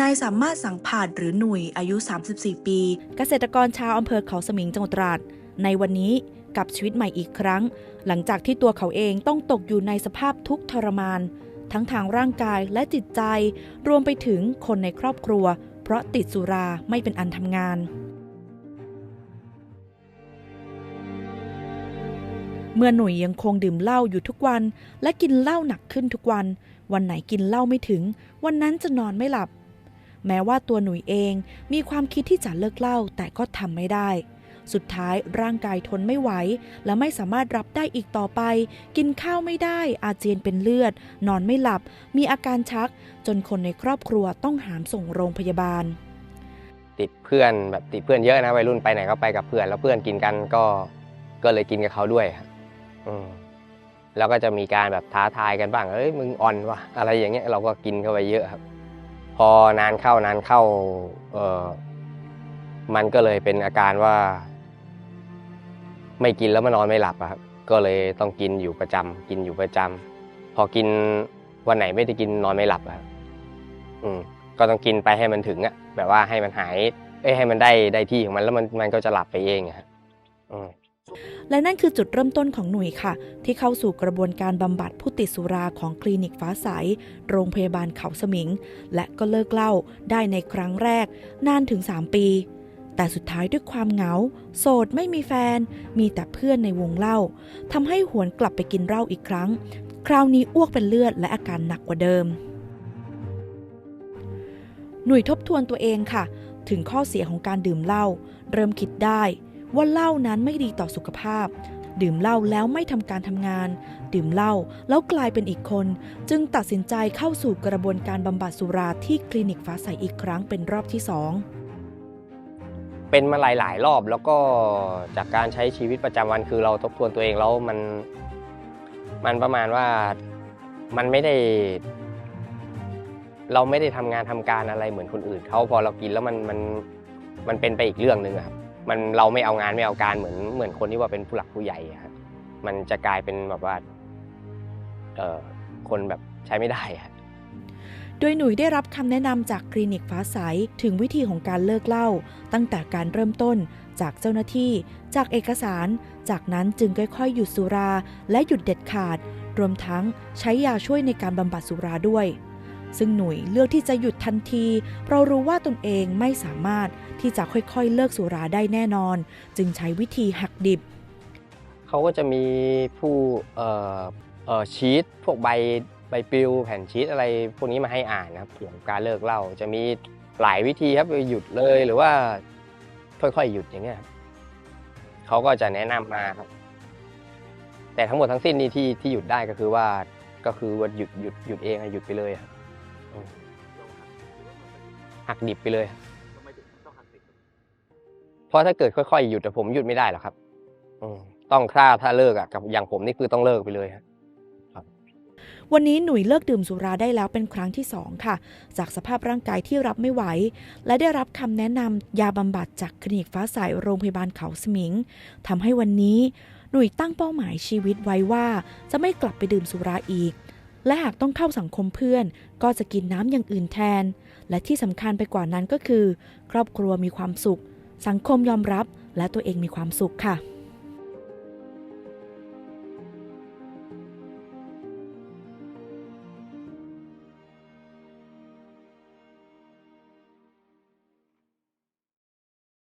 นายสามารถสังผาดหรือหนุ่ยอายุ 34 ปี เกษตรกรชาวอำเภอเขาสมิงจังหวัดตราด ในวันนี้กับชีวิตใหม่อีกครั้ง หลังจากที่ตัวเขาเองต้องตกอยู่ในสภาพทุกข์ทรมาน ทั้งทางร่างกายและจิตใจ รวมไปถึงคนในครอบครัว เพราะติดสุราไม่เป็นอันทำงาน เมื่อหนุ่ยยังคงดื่มเหล้าอยู่ทุกวัน และกินเหล้าหนักขึ้นทุกวัน วันไหนกินเหล้าไม่ถึง วันนั้นจะนอนไม่หลับ แม้ว่าตัวหนุ่ยเองมีความคิดที่จะเลิกเล้าแต่ก็ทำไม่ได้ สุดท้ายร่างกายทนไม่ไหว และไม่สามารถรับได้อีกต่อไป กินข้าวไม่ได้ อาเจียนเป็นเลือด นอนไม่หลับ มีอาการชัก จนคนในครอบครัวต้องหามส่งโรงพยาบาล ติดเพื่อนแบบติดเพื่อนเยอะนะวัยรุ่นไปไหนก็ไปกับเพื่อนแล้วเพื่อนกินกันก็ก็เลยกินกับเขาด้วยครับอืแล้วก็จะมีการแบบท้าทายกันบ้างเอ้ยมึงอ่อนวะอะไรอย่างเงี้ยเราก็กินเข้าไปเยอะครับ พอนานเข้านานเข้าเออมันก็เลยเป็นอาการว่า ไม่กินแล้วมันนอนไม่หลับครับก็เลยต้องกินอยู่ประจำกินอยู่ประจำพอกินวันไหนไม่ได้กินนอนไม่หลับครับอืมก็ต้องกินไปให้มันถึงอะแบบว่าให้มันหาย เอ้ให้มันได้ได้ที่ของมันแล้วมันมันก็จะหลับไปเองครับอืม และนั่นคือจุดเริ่มต้นของหนุ่ยค่ะ ที่เข้าสู่กระบวนการบำบัดผู้ติดสุราของคลินิกฟ้าใสโรงพยาบาลเขาสมิง และก็เลิกเหล้าได้ในครั้งแรก นานถึง 3 ปี แต่สุดท้ายด้วยความเหงา โสดไม่มีแฟน มีแต่เพื่อนในวงเล่าทำให้หวนกลับไปกินเหล้าอีกครั้ง คราวนี้อ้วกเป็นเลือดและอาการหนักกว่าเดิม หนุ่ยทบทวนตัวเองค่ะ ถึงข้อเสียของการดื่มเหล้าเริ่มคิดได้ ว่าเหล้านั้นไม่ดีต่อสุขภาพ ดื่มเหล้าแล้วไม่ทำการทำงาน ดื่มเหล้าแล้วกลายเป็นอีกคน จึงตัดสินใจเข้าสู่กระบวนการบำบัดสุราที่คลินิกฟ้าใสอีกครั้งเป็นรอบที่สองเป็นมาหลาย ๆ รอบแล้วก็จากการใช้ชีวิตประจำวันคือเราทบทวนตัวเองแล้วมันมันประมาณว่ามันไม่ได้ เราไม่ได้ทำงานทำการอะไรเหมือนคนอื่นเขาพอเรากินแล้วมันมันมันเป็นไปอีกเรื่องหนึ่งครับ มันเราไม่เอางานไม่เอาการเหมือนเหมือนคนที่ว่าเป็นผู้หลักผู้ใหญ่ครับมันจะกลายเป็นแบบว่าเออคนแบบใช้ไม่ได้อะโดยหนุ่ยได้รับคำแนะนำจากคลินิกฟ้าใสถึงวิธีของการเลิกเหล้าตั้งแต่การเริ่มต้นจากเจ้าหน้าที่ จากเอกสาร จากนั้นจึงค่อยๆ หยุดสุราและหยุดเด็ดขาด รวมทั้งใช้ยาช่วยในการบำบัดสุราด้วย ซึ่งหนุ่ยเลือกที่จะหยุดทันทีเพราะรู้ว่าตนเองไม่สามารถที่จะค่อยๆ เลิกสุราได้แน่นอน จึงใช้วิธีหักดิบ เขาก็จะมีผู้เอ่อเอ่อชีตพวกใบใบปลิวแผ่นชีตอะไรพวกนี้มาให้อ่านนะครับเกี่ยวกับการเลิกเหล้าจะมีหลายวิธีครับหยุดเลยหรือว่าค่อยๆหยุดอย่างเงี้ยครับเขาก็จะแนะนำมาครับ แต่ทั้งหมดทั้งสิ้นนี่ที่ที่หยุดได้ก็คือว่าก็คือว่าหยุดหยุดหยุดเองหยุดไปเลยครับ หักดิบไปเลยครับเพราะถ้าเกิดค่อยๆหยุดแต่ผมหยุดไม่ได้หรอกครับอืมต้องฆ่าถ้าเลิกอะกับอย่างผมนี่คือต้องเลิกไปเลยครับวันนี้หนุ่ยเลิกดื่มสุราได้แล้วเป็นครั้งที่สองค่ะ จากสภาพร่างกายที่รับไม่ไหว และได้รับคำแนะนำยาบำบัดจากคลินิกฟ้าใสโรงพยาบาลเขาสมิงทำให้วันนี้หนุ่ยตั้งเป้าหมายชีวิตไว้ว่า จะไม่กลับไปดื่มสุราอีก และหากต้องเข้าสังคมเพื่อน ก็จะกินน้ำอย่างอื่นแทน และที่สำคัญไปกว่านั้นก็คือ ครอบครัวมีความสุข สังคมยอมรับและตัวเองมีความสุขค่ะ